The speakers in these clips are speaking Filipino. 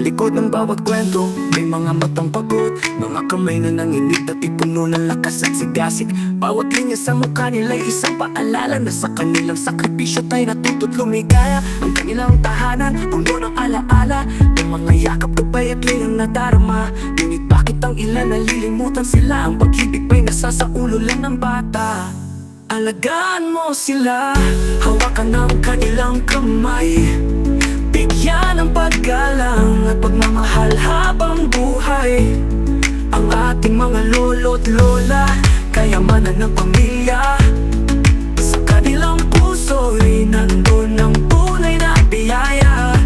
likod ng bawat kwento May mga matang pagod Mga kamay na nanginig at ipuno ng lakas at sigasig. Bawat linya sa mukha nila'y isang paalala Na sa kanilang sakripisyo tayo natuto't lumigaya. Ang kanilang tahanan, puno ng alaala Ng mga yakap, gabay at linang nadarama. Ngunit bakit ang ilan nalilimutan sila? Ang pag-ibig ba'y nasa sa ulo lang ng bata? Alagaan mo sila Hawakan ng kanilang kamay Kayamanan ng pamilya Sa kanilang puso'y nandun ang tunay na biyaya.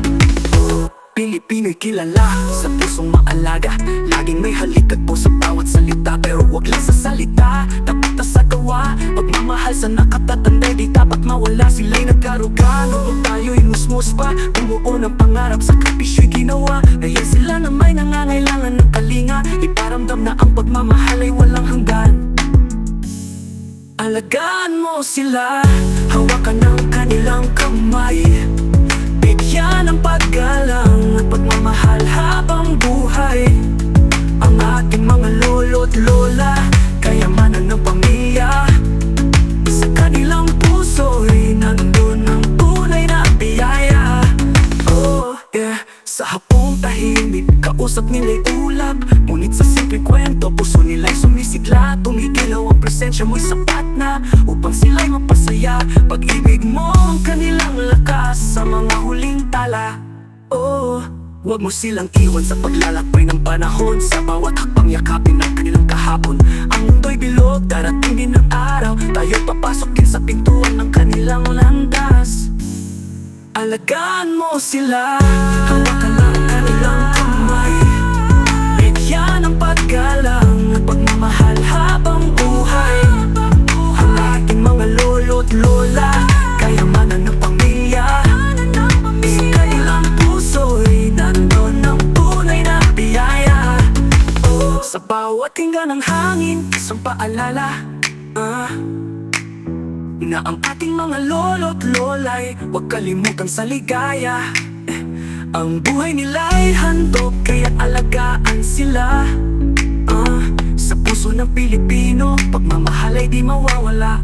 Pilipino'y kilala sa pusong maalaga. Laging may halik at puso bawat salita Pero wag lang sa salita, dapat na sa gawa Pagmamahal sa nakatatanda Di dapat mawala. Sila'y nagkaruga Noong tayo'y musmus pa Bumuo ng pangarap, sakripisyo'y ginawa. Ngayon sila na may nangangailangan Alagaan mo sila. Hawakan ng kanilang kamay Kausap nila'y ulap. Ngunit sa simpleng kwento Puso nila'y sumisigla. Tumigilaw ang presensya mo'y sapat na Upang sila'y mapasaya. Pag-ibig mo ang kanilang lakas Sa mga huling tala. Oh Huwag mo silang iwan sa paglalakbay ng panahon. Sa bawat hakbang yakapin ng kanilang kahapon. Ang mundo'y bilog, darating din ang araw. Tayo papasok din sa pintuan ng kanilang landas. Alagaan mo sila Sa bawat hinga ng hangin Isang paalala. Ah, na ang ating mga lolo't lola'y Huwag kalimutan sa ligaya. Eh, Ang buhay nila'y handog Kaya alagaan sila. Ah, Sa puso ng Pilipino Pagmamahal ay di mawawala